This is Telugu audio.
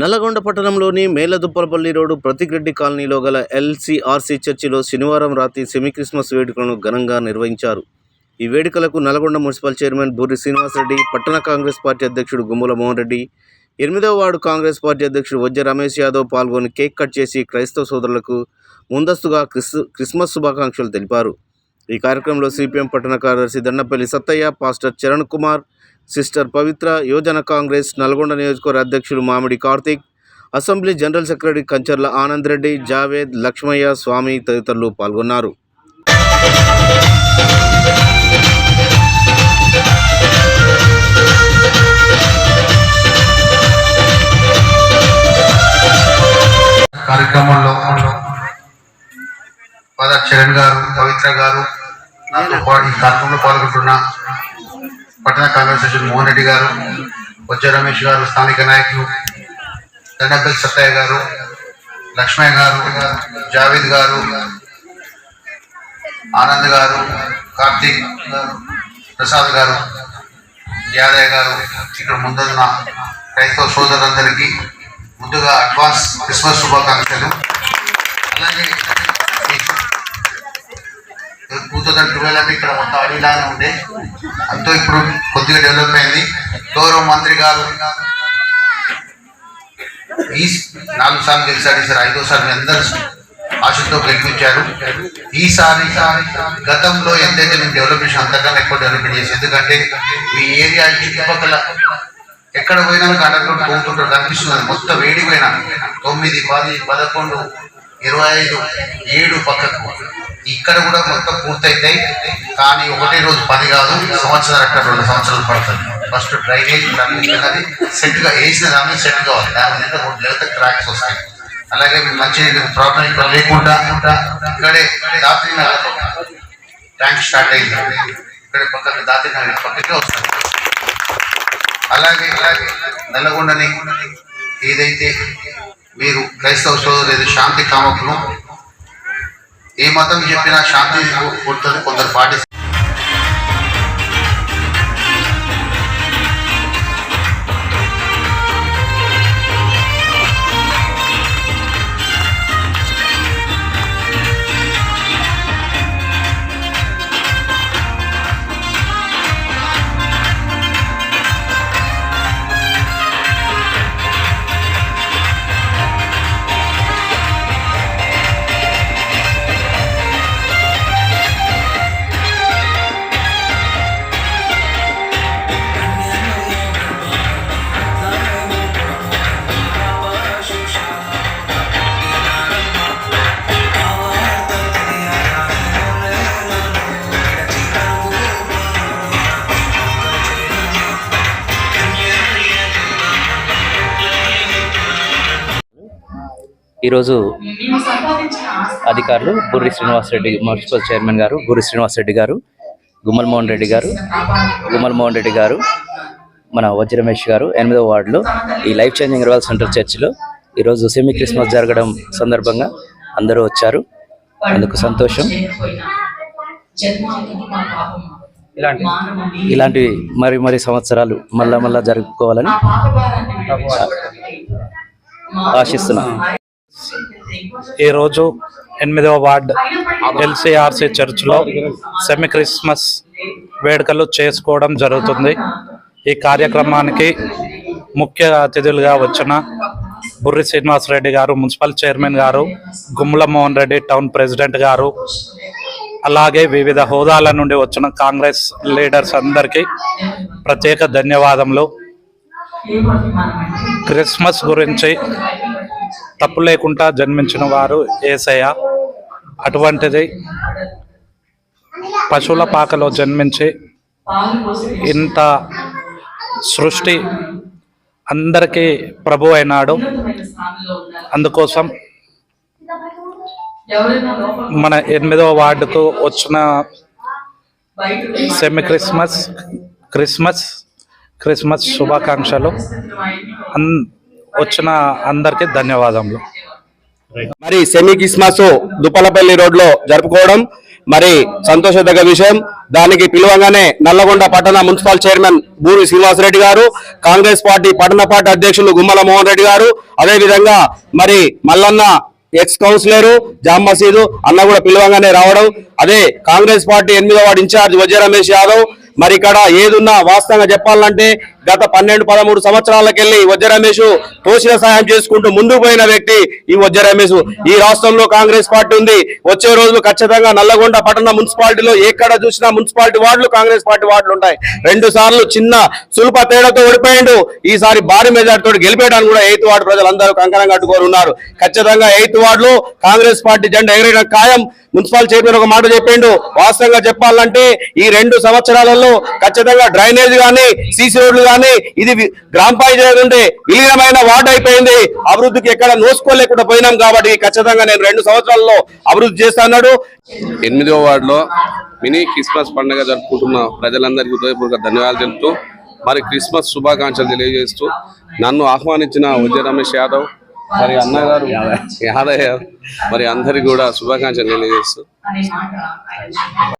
నల్లగొండ పట్టణంలోని మేలదుప్పలపల్లి రోడ్డు ప్రతిగ్రెడ్డి కాలనీలో గల ఎల్సీఆర్సీ చర్చిలో శనివారం రాత్రి సెమీ క్రిస్మస్ వేడుకలను ఘనంగా నిర్వహించారు. ఈ వేడుకలకు నల్గొండ మున్సిపల్ చైర్మన్ బూరి శ్రీనివాసరెడ్డి పట్టణ కాంగ్రెస్ పార్టీ అధ్యక్షుడు గుమ్మల మోహన్ రెడ్డి ఎనిమిదవ వార్డు కాంగ్రెస్ పార్టీ అధ్యక్షుడు వజ్జ రమేష్ యాదవ్ పాల్గొని కేక్ కట్ చేసి క్రైస్తవ సోదరులకు ముందస్తుగా క్రిస్ క్రిస్మస్ శుభాకాంక్షలు తెలిపారు. ఈ కార్యక్రమంలో సిపిఎం పట్టణ కార్యదర్శి దండపల్లి సత్తయ్య పాస్టర్ చరణ్ కుమార్ సిస్టర్ పవిత్ర యువజన కాంగ్రెస్ నల్గొండ నియోజకవర్గ అధ్యక్షుడు Mamidi Karthik assembly general secretary Kancharla Anand Reddy Javed Lakshmaiah Swamy తదితరులు పాల్గొన్నారు. కార్యక్రమంలో ఫాదర్ చరణ్ గారు పవిత్ర గారు నాతో ఈ కార్యక్రమంలో పాల్గొంటున్న పట్టణ కాంగ్రెస్ అధ్యక్షుడు మోహన్ రెడ్డి గారు బొజ్జ రమేష్ గారు స్థానిక నాయకులు దండపల్లి సత్తయ్య గారు లక్ష్మయ్య గారు జావేద్ గారు ఆనంద్ గారు కార్తీక్ ప్రసాద్ గారు యాదయ్య గారు ఇక్కడ ముందున్న క్రైస్తవ సోదరులందరికీ ముందుగా అడ్వాన్స్ క్రిస్మస్ శుభాకాంక్షలు. అలాగే టూ థౌజండ్ ట్వెల్వ్ అంటే ఇక్కడ మొత్తం అడవిలానే ఉండే. అంతా ఇప్పుడు కొద్దిగా డెవలప్ అయింది. గౌరవ మంత్రి గారు ఈ నాలుగు సార్లు గెలిచారు ఈసారి ఐదోసారి మీ అందరు ఆశతో గెలిపించారు. ఈసారి గతంలో ఎంతైతే మేము డెవలప్ చేసి అంతకన్నా ఎక్కువ డెవలప్మెంట్ చేసి ఎందుకంటే మీ ఏరియా చుట్టుపక్కల ఎక్కడ పోయినా మీకు అండర్ పోతుంటారు కనిపిస్తున్నది మొత్తం వేడిపోయినా తొమ్మిది పది పదకొండు ఇరవై ఐదు ఏడు పక్కకు ఇక్కడ కూడా మొత్తం పూర్తయితాయి. కానీ ఒకటే రోజు పని కాదు సంవత్సరం అక్కడ రెండు సంవత్సరాలు పడుతుంది. ఫస్ట్ డ్రైనేజ్ అది సెట్గా వేసిన దాన్ని సెట్ కావాలి. దాని మీద మూడు లేకపోతే క్రాక్స్ వస్తాయి. అలాగే మీరు మంచి ప్రాబ్లం ఇక్కడ లేకుండా ఇక్కడే దాత్రి ట్యాంక్ స్టార్ట్ అయింది. ఇక్కడ పక్కన దాత్రి నగర్ పక్కకే వస్తుంది. అలాగే అలాగే నల్లగొండని ఏదైతే మీరు క్రైస్తవ సోదరు లేదు శాంతి కామకులు ఏ మతం చెప్పినా శాంతి ఉంటుంది కొందరు పాటిస్తారు. ఈరోజు అధికారులు బుర్రి శ్రీనివాసరెడ్డి మున్సిపల్ చైర్మన్ గారు బుర్రి శ్రీనివాసరెడ్డి గారు గుమ్మల్ మోహన్ రెడ్డి గారు గుమ్మల్ మోహన్ రెడ్డి గారు మన వజ్ర రమేష్ గారు ఎనిమిదవ వార్డులో ఈ లైఫ్ చేంజింగ్ రివల్ సెంటర్ చర్చిలో ఈరోజు సెమీ క్రిస్మస్ జరగడం సందర్భంగా అందరూ వచ్చారు. అందుకు సంతోషం. ఇలాంటి ఇలాంటి మరి మరి సంవత్సరాలు మళ్ళా మళ్ళా జరుపుకోవాలని ఆశిస్తున్నాం. ఈరోజు ఎనిమిదవ వార్డ్ ఎల్సీఆర్సీ చర్చ్లో సెమీ క్రిస్మస్ వేడుకలు చేసుకోవడం జరుగుతుంది. ఈ కార్యక్రమానికి ముఖ్య అతిథులుగా వచ్చిన బుర్రి శ్రీనివాసరెడ్డి గారు మున్సిపల్ చైర్మన్ గారు గుమ్మల మోహన్ రెడ్డి టౌన్ ప్రెసిడెంట్ గారు అలాగే వివిధ హోదాల నుండి వచ్చిన కాంగ్రెస్ లీడర్స్ అందరికీ ప్రత్యేక ధన్యవాదములు. క్రిస్మస్ గురించి తప్పు లేకుండా జన్మించిన వారు ఏసయ్య. అటువంటిది పశువుల పాకలో జన్మించి ఇంత సృష్టి అందరికీ ప్రభు అయినాడు. అందుకోసం మన ఎనిమిదవ వార్డుకు వచ్చిన సెమీ క్రిస్మస్ క్రిస్మస్ క్రిస్మస్ శుభాకాంక్షలు. అన్ వచ్చిన అందరికీ ధన్యవాదములు. మరి సెమీ క్రిస్మస్ దుప్పలపల్లి రోడ్లో జరుపుకోవడం మరి సంతోషదగ్గ విషయం. దానికి పిలువగానే నల్లగొండ పట్టణ మున్సిపల్ చైర్మన్ బూరి శ్రీనివాసరెడ్డి గారు కాంగ్రెస్ పార్టీ పట్టణ పార్టీ అధ్యక్షులు గుమ్మల మోహన్ రెడ్డి గారు అదే విధంగా మరి మల్లన్న ఎక్స్ కౌన్సిలర్ జామ్ మసీదు అన్న కూడా పిలవంగానే రావడం. అదే కాంగ్రెస్ పార్టీ ఎనిమిదో ward in charge Vajra Ramesh Yadav. మరి ఇక్కడ ఏదున్నా వాస్తవంగా చెప్పాలంటే గత పన్నెండు పదమూడు సంవత్సరాలకెళ్ళి వజ్ర రమేష్ తోసిన సహాయం చేసుకుంటూ ముందుకు పోయిన వ్యక్తి ఈ వజ్ర రమేష్. ఈ రాష్ట్రంలో కాంగ్రెస్ పార్టీ ఉంది. వచ్చే రోజులు ఖచ్చితంగా నల్లగొండ పట్టణ మున్సిపాలిటీలో ఎక్కడ చూసినా మున్సిపాలిటీ వార్డులు కాంగ్రెస్ పార్టీ వార్డులు ఉంటాయి. రెండు సార్లు చిన్న సులభ తేడాతో ఓడిపోయిండు. ఈసారి భారీ మెజార్టీతో గెలిపేయడానికి కూడా ఎయిత్ వార్డు ప్రజలందరూ కంకణం కట్టుకొని ఉన్నారు ఖచ్చితంగా ఎయిత్ వార్డులో కాంగ్రెస్ పార్టీ జెండా ఎగరేయడం ఖాయం. మున్సిపల్ చైర్మన్ ఒక మాట చెప్పిండు. వాస్తవంగా చెప్పాలంటే ఈ రెండు సంవత్సరాలలో ఖచ్చితంగా డ్రైనేజ్ కానీ సీసీ రోడ్లు కానీ ఇది గ్రామ పంచాయతీ నుండి విలీనమైన వార్డు అయిపోయింది. అభివృద్ధికి ఎక్కడ నోసుకోలేకుండా పోయినాం కాబట్టి ఖచ్చితంగా నేను రెండు సంవత్సరాల్లో అభివృద్ధి చేస్తాడు ఎనిమిదో వార్డులో మినీ క్రిస్మస్ పండుగ జరుపుకుంటున్న ప్రజలందరికీ హృదయపూర్వక ధన్యవాదాలు తెలుపుతూ మరి క్రిస్మస్ శుభాకాంక్షలు తెలియజేస్తూ నన్ను ఆహ్వానించిన విజయ రమేష్ యాదవ్ మరి అన్నగారు యాదయ్య మరి అందరికి కూడా శుభాకాంక్షలు తెలియజేస్తూ.